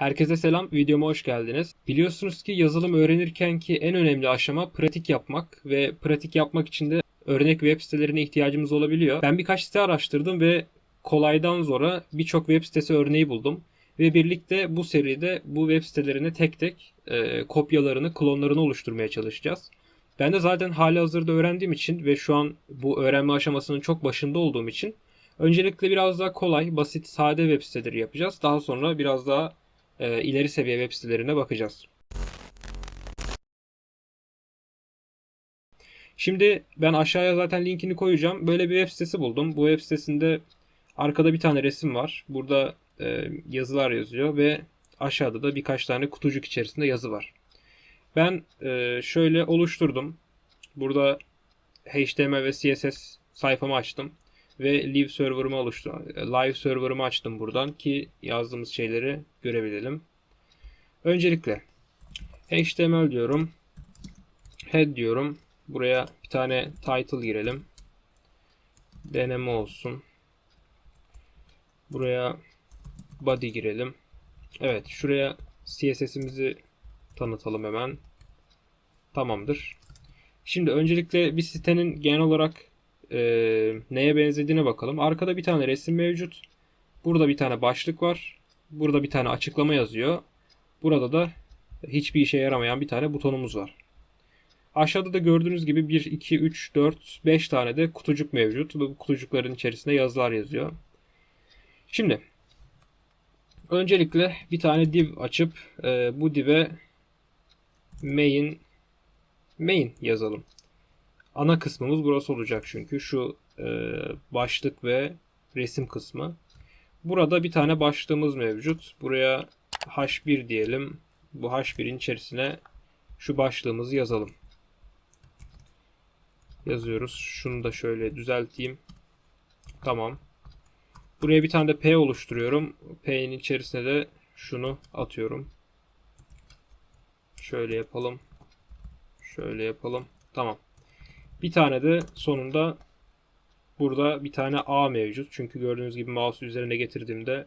Herkese selam, videoma hoş geldiniz. Biliyorsunuz ki yazılım öğrenirken ki en önemli aşama pratik yapmak ve pratik yapmak için de örnek web sitelerine ihtiyacımız olabiliyor. Ben birkaç site araştırdım ve kolaydan zora birçok web sitesi örneği buldum. Ve birlikte bu seride bu web sitelerine tek tek e, kopyalarını, klonlarını oluşturmaya çalışacağız. Ben de zaten hali hazırda öğrendiğim için ve şu an bu öğrenme aşamasının çok başında olduğum için öncelikle biraz daha kolay, basit, sade web siteleri yapacağız. Daha sonra biraz daha e, ileri seviye web sitelerine bakacağız. Şimdi ben aşağıya zaten linkini koyacağım. Böyle bir web sitesi buldum. Bu web sitesinde arkada bir tane resim var. Burada e, yazılar yazıyor ve aşağıda da birkaç tane kutucuk içerisinde yazı var. Ben e, şöyle oluşturdum. Burada HTML ve CSS sayfamı açtım ve live server'ımı oluştu. Live server'ımı açtım buradan ki yazdığımız şeyleri görebilelim. Öncelikle HTML diyorum. Head diyorum. Buraya bir tane title girelim. Deneme olsun. Buraya body girelim. Evet, şuraya CSS'imizi tanıtalım hemen. Tamamdır. Şimdi öncelikle bir sitenin genel olarak e, neye benzediğine bakalım. Arkada bir tane resim mevcut. Burada bir tane başlık var. Burada bir tane açıklama yazıyor. Burada da hiçbir işe yaramayan bir tane butonumuz var. Aşağıda da gördüğünüz gibi 1, 2, 3, 4, 5 tane de kutucuk mevcut. Bu kutucukların içerisinde yazılar yazıyor. Şimdi öncelikle bir tane div açıp e, bu div'e main main yazalım. Ana kısmımız burası olacak çünkü şu e, başlık ve resim kısmı. Burada bir tane başlığımız mevcut. Buraya h1 diyelim. Bu h1'in içerisine şu başlığımızı yazalım. Yazıyoruz. Şunu da şöyle düzelteyim. Tamam. Buraya bir tane de P oluşturuyorum. P'nin içerisine de şunu atıyorum. Şöyle yapalım. Şöyle yapalım. Tamam. Bir tane de sonunda burada bir tane A mevcut. Çünkü gördüğünüz gibi mouse üzerine getirdiğimde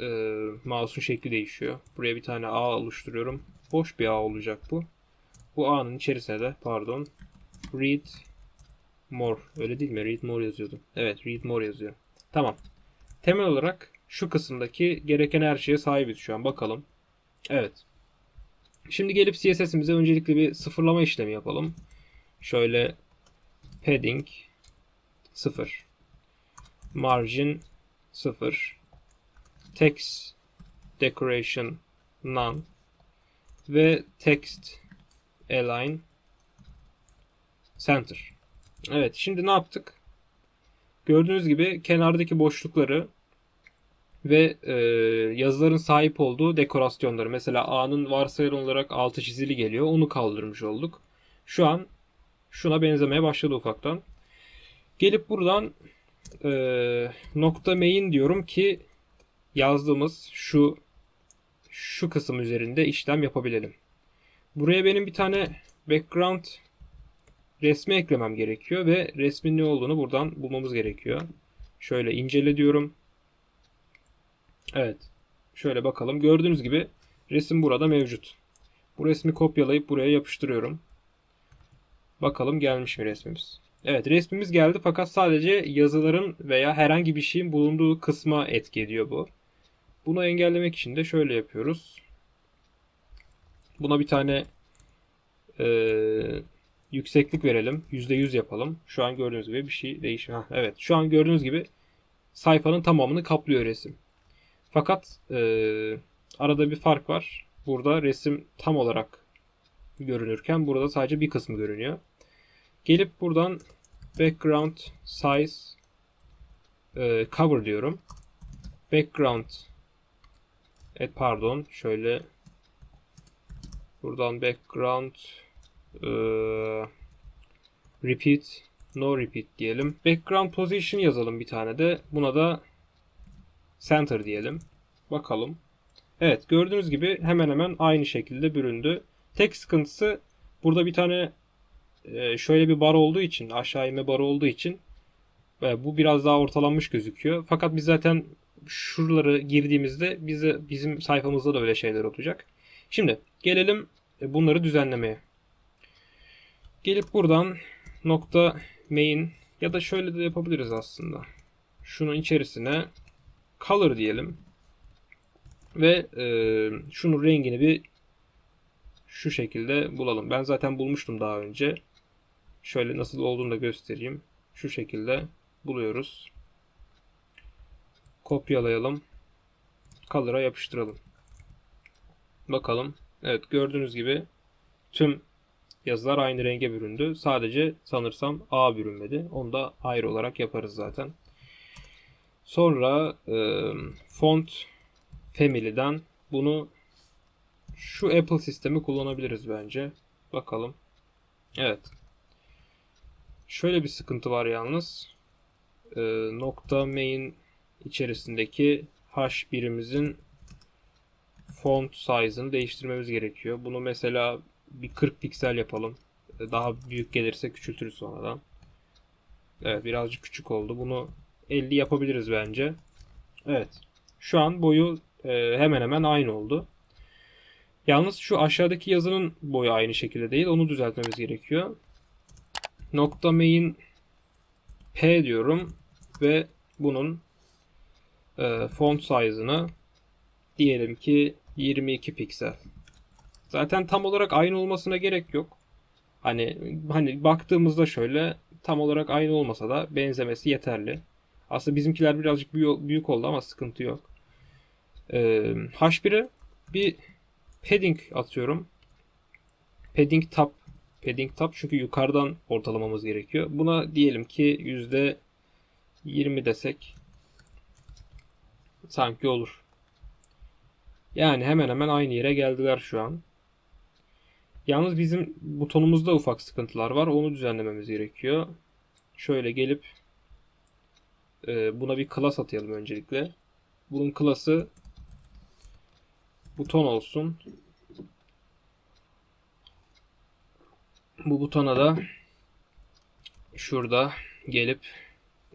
e, mouse'un şekli değişiyor. Buraya bir tane A oluşturuyorum. Boş bir A olacak bu. Bu A'nın içerisine de pardon read more öyle değil mi? Read more yazıyordu. Evet read more yazıyor. Tamam. Temel olarak şu kısımdaki gereken her şeye sahibiz şu an. Bakalım. Evet. Şimdi gelip CSS'imize öncelikle bir sıfırlama işlemi yapalım. Şöyle padding 0 margin 0 text decoration none ve text align center. Evet şimdi ne yaptık? Gördüğünüz gibi kenardaki boşlukları ve e, yazıların sahip olduğu dekorasyonları. Mesela A'nın varsayılan olarak altı çizili geliyor. Onu kaldırmış olduk. Şu an şuna benzemeye başladı ufaktan. Gelip buradan e, nokta main diyorum ki yazdığımız şu şu kısım üzerinde işlem yapabilelim. Buraya benim bir tane background resmi eklemem gerekiyor ve resmin ne olduğunu buradan bulmamız gerekiyor. Şöyle incele diyorum. Evet. Şöyle bakalım. Gördüğünüz gibi resim burada mevcut. Bu resmi kopyalayıp buraya yapıştırıyorum. Bakalım gelmiş mi resmimiz. Evet resmimiz geldi fakat sadece yazıların veya herhangi bir şeyin bulunduğu kısma etki ediyor bu. Bunu engellemek için de şöyle yapıyoruz. Buna bir tane e, yükseklik verelim. %100 yapalım. Şu an gördüğünüz gibi bir şey değişiyor. evet şu an gördüğünüz gibi sayfanın tamamını kaplıyor resim. Fakat e, arada bir fark var. Burada resim tam olarak görünürken burada sadece bir kısmı görünüyor. Gelip buradan background size e, cover diyorum. Background et pardon şöyle buradan background e, repeat no repeat diyelim. Background position yazalım bir tane de. Buna da center diyelim. Bakalım. Evet gördüğünüz gibi hemen hemen aynı şekilde büründü. Tek sıkıntısı burada bir tane e, şöyle bir bar olduğu için aşağı inme barı olduğu için e, bu biraz daha ortalanmış gözüküyor. Fakat biz zaten şuraları girdiğimizde bize bizim sayfamızda da öyle şeyler olacak. Şimdi gelelim e, bunları düzenlemeye. Gelip buradan nokta main ya da şöyle de yapabiliriz aslında. Şunun içerisine color diyelim. Ve e, şunun rengini bir şu şekilde bulalım. Ben zaten bulmuştum daha önce. Şöyle nasıl olduğunu da göstereyim. Şu şekilde buluyoruz. Kopyalayalım. Color'a yapıştıralım. Bakalım. Evet gördüğünüz gibi tüm yazılar aynı renge büründü. Sadece sanırsam A bürünmedi. Onu da ayrı olarak yaparız zaten. Sonra e, font family'den bunu şu Apple sistemi kullanabiliriz bence. Bakalım. Evet. Şöyle bir sıkıntı var yalnız. E, nokta main içerisindeki h birimizin font size'ını değiştirmemiz gerekiyor. Bunu mesela bir 40 piksel yapalım. Daha büyük gelirse küçültürüz sonradan. Evet birazcık küçük oldu. Bunu 50 yapabiliriz bence. Evet. Şu an boyu e, hemen hemen aynı oldu. Yalnız şu aşağıdaki yazının boyu aynı şekilde değil. Onu düzeltmemiz gerekiyor. Nokta main P diyorum ve bunun e, font size'ını diyelim ki 22 piksel. Zaten tam olarak aynı olmasına gerek yok. Hani hani baktığımızda şöyle tam olarak aynı olmasa da benzemesi yeterli. Aslında bizimkiler birazcık büyük oldu ama sıkıntı yok. Ee, H1'e bir padding atıyorum. Padding tab. Padding tab çünkü yukarıdan ortalamamız gerekiyor. Buna diyelim ki yüzde 20 desek sanki olur. Yani hemen hemen aynı yere geldiler şu an. Yalnız bizim butonumuzda ufak sıkıntılar var. Onu düzenlememiz gerekiyor. Şöyle gelip e, buna bir class atayalım öncelikle. Bunun class'ı buton olsun. Bu butona da şurada gelip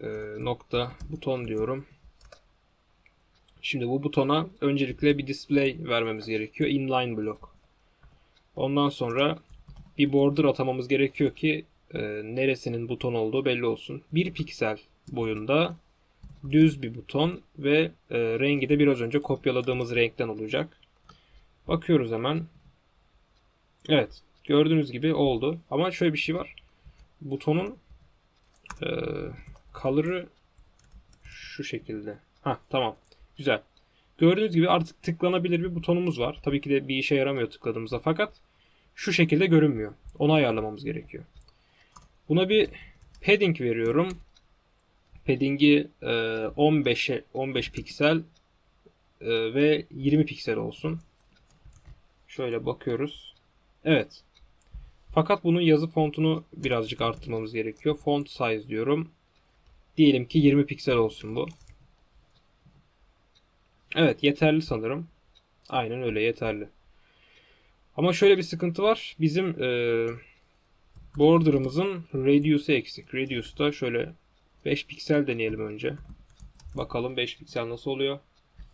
e, nokta buton diyorum. Şimdi bu butona öncelikle bir display vermemiz gerekiyor. Inline block. Ondan sonra bir border atamamız gerekiyor ki e, neresinin buton olduğu belli olsun. 1 piksel boyunda düz bir buton ve e, rengi de biraz önce kopyaladığımız renkten olacak. Bakıyoruz hemen. Evet. Gördüğünüz gibi oldu. Ama şöyle bir şey var. Butonun e, color'ı şu şekilde. Ha tamam. Güzel. Gördüğünüz gibi artık tıklanabilir bir butonumuz var. Tabii ki de bir işe yaramıyor tıkladığımızda fakat şu şekilde görünmüyor. Onu ayarlamamız gerekiyor. Buna bir padding veriyorum. Padding'i 15'e 15 piksel e, ve 20 piksel olsun. Şöyle bakıyoruz. Evet. Fakat bunun yazı fontunu birazcık arttırmamız gerekiyor. Font size diyorum. Diyelim ki 20 piksel olsun bu. Evet yeterli sanırım. Aynen öyle yeterli. Ama şöyle bir sıkıntı var. Bizim e, border'ımızın radius'u eksik. Radius'ta şöyle 5 piksel deneyelim önce. Bakalım 5 piksel nasıl oluyor.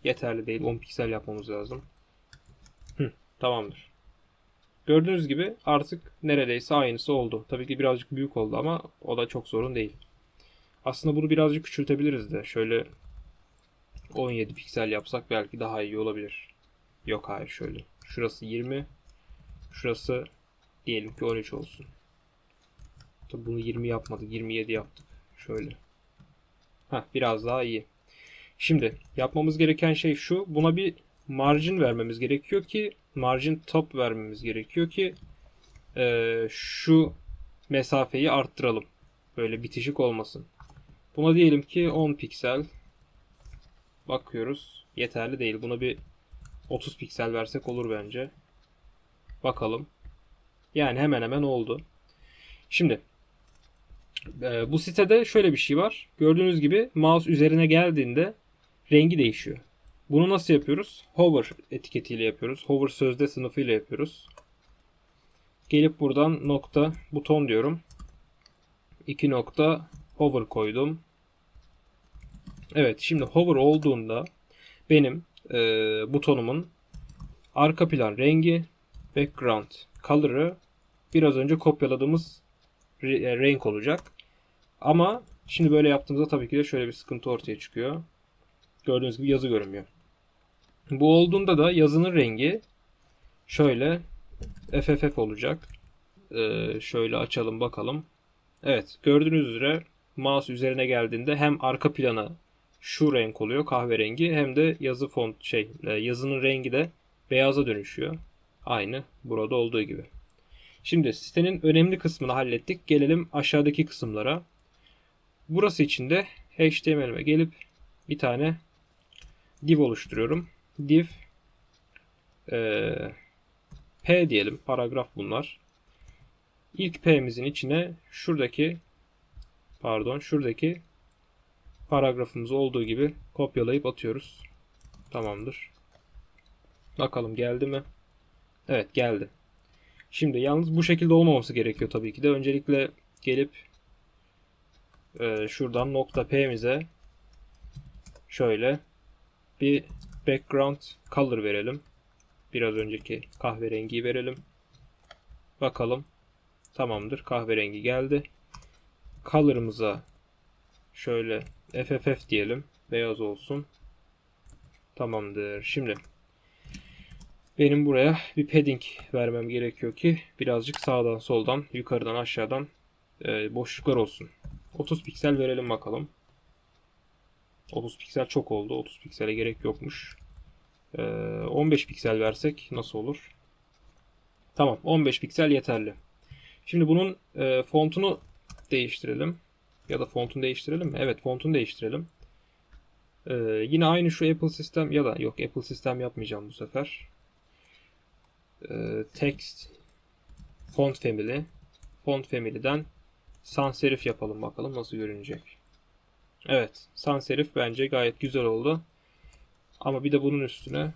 Yeterli değil. 10 piksel yapmamız lazım. Hı, tamamdır. Gördüğünüz gibi artık neredeyse aynısı oldu. Tabii ki birazcık büyük oldu ama o da çok sorun değil. Aslında bunu birazcık küçültebiliriz de. Şöyle 17 piksel yapsak belki daha iyi olabilir. Yok hayır şöyle. Şurası 20. Şurası diyelim ki 13 olsun. Tabi bunu 20 yapmadık. 27 yaptık. Şöyle. Ha biraz daha iyi. Şimdi yapmamız gereken şey şu. Buna bir margin vermemiz gerekiyor ki margin top vermemiz gerekiyor ki e, şu mesafeyi arttıralım. Böyle bitişik olmasın. Buna diyelim ki 10 piksel Bakıyoruz. Yeterli değil. Buna bir 30 piksel versek olur bence. Bakalım. Yani hemen hemen oldu. Şimdi e, bu sitede şöyle bir şey var. Gördüğünüz gibi mouse üzerine geldiğinde rengi değişiyor. Bunu nasıl yapıyoruz? Hover etiketiyle yapıyoruz. Hover sözde sınıfıyla yapıyoruz. Gelip buradan nokta buton diyorum. 2 nokta hover koydum. Evet şimdi hover olduğunda benim e, butonumun arka plan rengi background color'ı biraz önce kopyaladığımız e, renk olacak. Ama şimdi böyle yaptığımızda tabii ki de şöyle bir sıkıntı ortaya çıkıyor. Gördüğünüz gibi yazı görünmüyor. Bu olduğunda da yazının rengi şöyle FFF olacak. Ee, şöyle açalım bakalım. Evet gördüğünüz üzere mouse üzerine geldiğinde hem arka plana şu renk oluyor kahverengi hem de yazı font şey e, yazının rengi de beyaza dönüşüyor. Aynı burada olduğu gibi. Şimdi sitenin önemli kısmını hallettik. Gelelim aşağıdaki kısımlara. Burası için de HTML'e gelip bir tane div oluşturuyorum. Div e, P diyelim. Paragraf bunlar. İlk P'mizin içine şuradaki pardon şuradaki paragrafımız olduğu gibi kopyalayıp atıyoruz. Tamamdır. Bakalım geldi mi? Evet geldi. Şimdi yalnız bu şekilde olmaması gerekiyor tabii ki de. Öncelikle gelip e, şuradan nokta P'mize şöyle bir background color verelim. Biraz önceki kahverengiyi verelim. Bakalım. Tamamdır. Kahverengi geldi. Color'ımıza şöyle FFF diyelim. Beyaz olsun. Tamamdır. Şimdi benim buraya bir padding vermem gerekiyor ki birazcık sağdan soldan yukarıdan aşağıdan e, boşluklar olsun. 30 piksel verelim bakalım. 30 piksel çok oldu. 30 piksele gerek yokmuş. E, 15 piksel versek nasıl olur? Tamam 15 piksel yeterli. Şimdi bunun e, fontunu değiştirelim. Ya da fontunu değiştirelim mi? Evet fontunu değiştirelim. E, yine aynı şu Apple sistem ya da yok Apple sistem yapmayacağım bu sefer. E, text font family font family'den sans serif yapalım bakalım nasıl görünecek. Evet sans serif bence gayet güzel oldu. Ama bir de bunun üstüne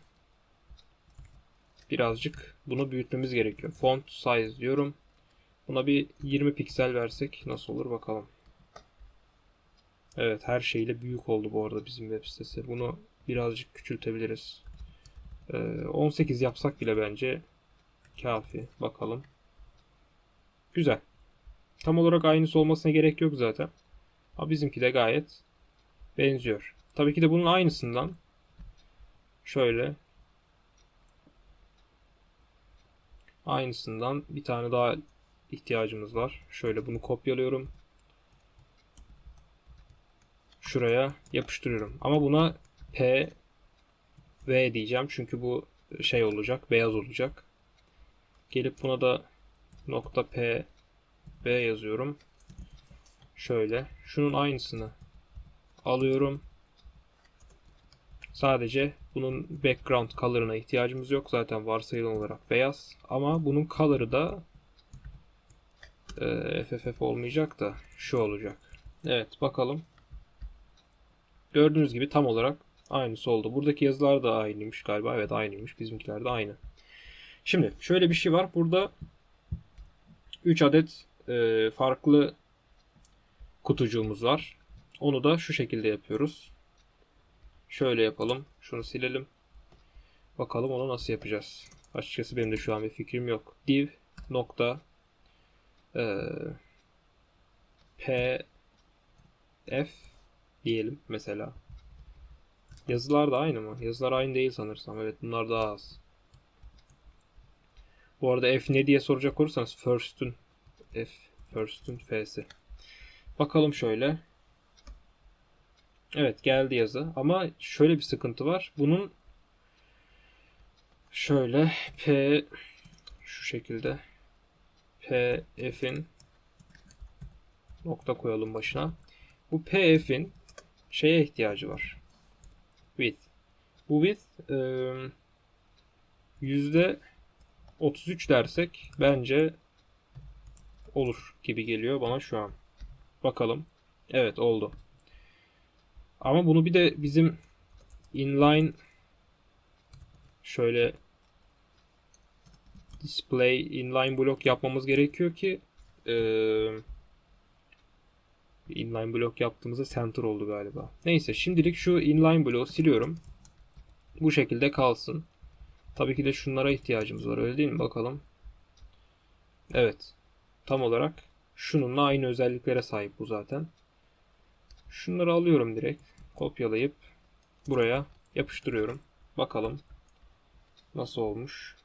birazcık bunu büyütmemiz gerekiyor. Font size diyorum. Buna bir 20 piksel versek nasıl olur bakalım. Evet her şeyle büyük oldu bu arada bizim web sitesi. Bunu birazcık küçültebiliriz. Ee, 18 yapsak bile bence kafi. Bakalım. Güzel. Tam olarak aynısı olmasına gerek yok zaten. Ama bizimki de gayet benziyor. Tabii ki de bunun aynısından şöyle aynısından bir tane daha ihtiyacımız var. Şöyle bunu kopyalıyorum. Şuraya yapıştırıyorum. Ama buna P V diyeceğim. Çünkü bu şey olacak. Beyaz olacak. Gelip buna da nokta P B yazıyorum. Şöyle. Şunun aynısını alıyorum. Sadece bunun background color'ına ihtiyacımız yok. Zaten varsayılan olarak beyaz. Ama bunun color'ı da e, FFF olmayacak da şu olacak. Evet bakalım. Gördüğünüz gibi tam olarak aynısı oldu. Buradaki yazılar da aynıymış galiba. Evet aynıymış. Bizimkiler de aynı. Şimdi şöyle bir şey var. Burada 3 adet e, farklı kutucuğumuz var. Onu da şu şekilde yapıyoruz. Şöyle yapalım. Şunu silelim. Bakalım onu nasıl yapacağız. Açıkçası benim de şu an bir fikrim yok. div nokta e, p f diyelim mesela. Yazılar da aynı mı? Yazılar aynı değil sanırsam. Evet bunlar daha az. Bu arada F ne diye soracak olursanız first'ün F first'ün F'si. Bakalım şöyle. Evet geldi yazı ama şöyle bir sıkıntı var. Bunun şöyle P şu şekilde P F'in nokta koyalım başına. Bu P F'in şeye ihtiyacı var. Width. Bu width yüzde 33 dersek bence olur gibi geliyor bana şu an. Bakalım. Evet oldu. Ama bunu bir de bizim inline şöyle display inline block yapmamız gerekiyor ki e, Inline blok yaptığımızda center oldu galiba. Neyse şimdilik şu inline bloğu siliyorum. Bu şekilde kalsın. Tabii ki de şunlara ihtiyacımız var öyle değil mi? Bakalım. Evet. Tam olarak şununla aynı özelliklere sahip bu zaten. Şunları alıyorum direkt. Kopyalayıp buraya yapıştırıyorum. Bakalım nasıl olmuş.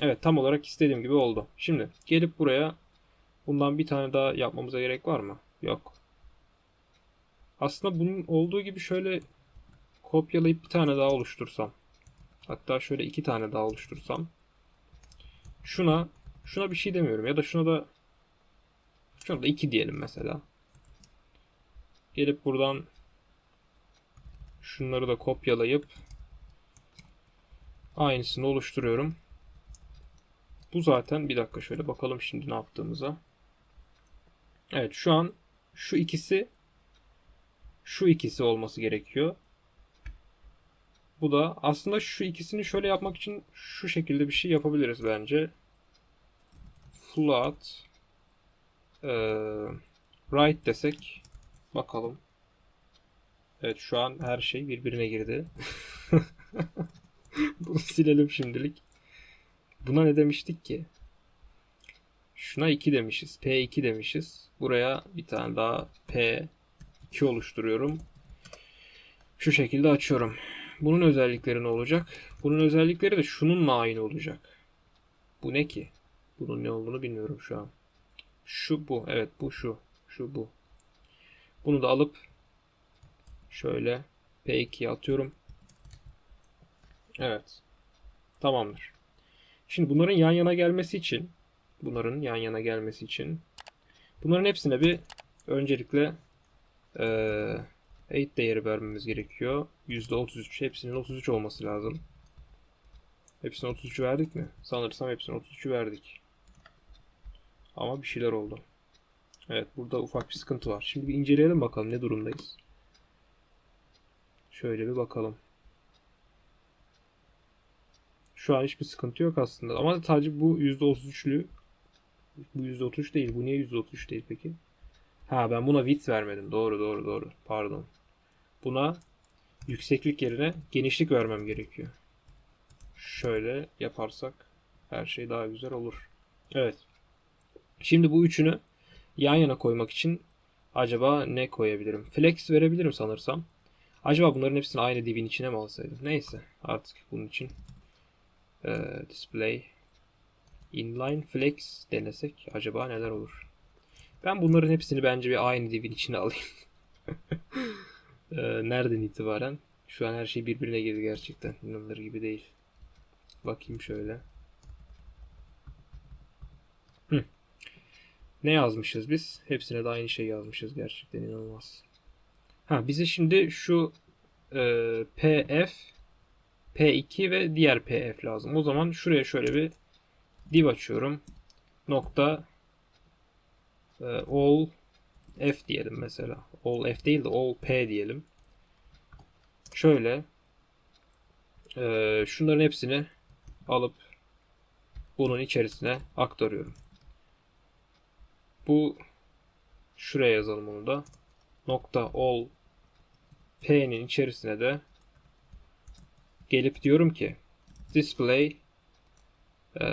Evet tam olarak istediğim gibi oldu. Şimdi gelip buraya bundan bir tane daha yapmamıza gerek var mı? Yok. Aslında bunun olduğu gibi şöyle kopyalayıp bir tane daha oluştursam. Hatta şöyle iki tane daha oluştursam. Şuna şuna bir şey demiyorum ya da şuna da şuna da iki diyelim mesela. Gelip buradan şunları da kopyalayıp aynısını oluşturuyorum. Bu zaten bir dakika şöyle bakalım şimdi ne yaptığımıza. Evet şu an şu ikisi şu ikisi olması gerekiyor. Bu da aslında şu ikisini şöyle yapmak için şu şekilde bir şey yapabiliriz bence. Float e, right desek bakalım. Evet şu an her şey birbirine girdi. Bunu silelim şimdilik. Buna ne demiştik ki? Şuna 2 demişiz. P2 demişiz. Buraya bir tane daha P2 oluşturuyorum. Şu şekilde açıyorum. Bunun özellikleri ne olacak? Bunun özellikleri de şununla aynı olacak. Bu ne ki? Bunun ne olduğunu bilmiyorum şu an. Şu bu. Evet bu şu. Şu bu. Bunu da alıp şöyle P2'ye atıyorum. Evet. Tamamdır. Şimdi bunların yan yana gelmesi için bunların yan yana gelmesi için bunların hepsine bir öncelikle e, 8 değeri vermemiz gerekiyor. %33. Hepsinin 33 olması lazım. Hepsine 33 verdik mi? Sanırsam hepsine 33 verdik. Ama bir şeyler oldu. Evet burada ufak bir sıkıntı var. Şimdi bir inceleyelim bakalım ne durumdayız. Şöyle bir bakalım. Şu an hiçbir sıkıntı yok aslında. Ama sadece bu %33'lü bu %33 değil. Bu niye %33 değil peki? Ha ben buna width vermedim. Doğru doğru doğru. Pardon. Buna yükseklik yerine genişlik vermem gerekiyor. Şöyle yaparsak her şey daha güzel olur. Evet. Şimdi bu üçünü yan yana koymak için acaba ne koyabilirim? Flex verebilirim sanırsam. Acaba bunların hepsini aynı divin içine mi alsaydım? Neyse artık bunun için e, display inline flex denesek acaba neler olur? Ben bunların hepsini bence bir aynı divin içine alayım. e, nereden itibaren? Şu an her şey birbirine girdi gerçekten. İnanılır gibi değil. Bakayım şöyle. Ne yazmışız biz? Hepsine de aynı şey yazmışız gerçekten inanılmaz. Ha bize şimdi şu e, PF, P2 ve diğer PF lazım. O zaman şuraya şöyle bir div açıyorum. Nokta e, all F diyelim mesela. All F değil de all P diyelim. Şöyle e, şunların hepsini alıp bunun içerisine aktarıyorum. Bu şuraya yazalım onu da. Nokta all P'nin içerisine de gelip diyorum ki display e,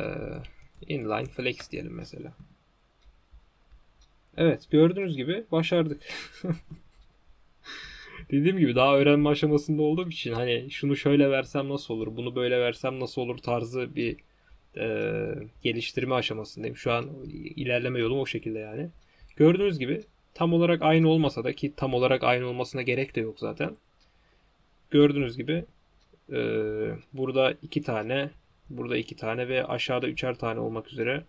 inline flex diyelim mesela. Evet gördüğünüz gibi başardık. Dediğim gibi daha öğrenme aşamasında olduğum için hani şunu şöyle versem nasıl olur, bunu böyle versem nasıl olur tarzı bir e, geliştirme aşamasındayım. Şu an ilerleme yolum o şekilde yani. Gördüğünüz gibi tam olarak aynı olmasa da ki tam olarak aynı olmasına gerek de yok zaten. Gördüğünüz gibi e, burada iki tane, burada iki tane ve aşağıda üçer tane olmak üzere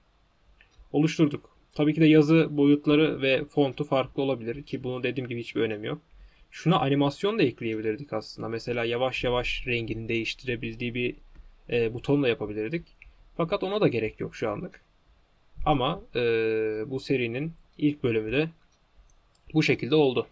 oluşturduk. Tabii ki de yazı boyutları ve fontu farklı olabilir ki bunu dediğim gibi hiçbir önemi yok. Şuna animasyon da ekleyebilirdik aslında. Mesela yavaş yavaş rengini değiştirebildiği bir e, butonla yapabilirdik. Fakat ona da gerek yok şu anlık. Ama e, bu serinin ilk bölümü de bu şekilde oldu.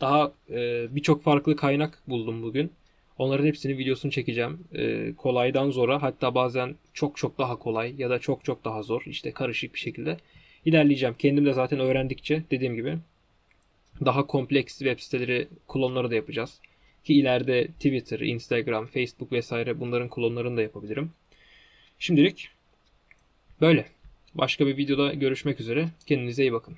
Daha e, birçok farklı kaynak buldum bugün. Onların hepsini videosunu çekeceğim. E, kolaydan zora hatta bazen çok çok daha kolay ya da çok çok daha zor işte karışık bir şekilde ilerleyeceğim. Kendim de zaten öğrendikçe dediğim gibi Daha kompleks web siteleri klonları da yapacağız. Ki ileride Twitter, Instagram, Facebook vesaire bunların klonlarını da yapabilirim. Şimdilik böyle. Başka bir videoda görüşmek üzere. Kendinize iyi bakın.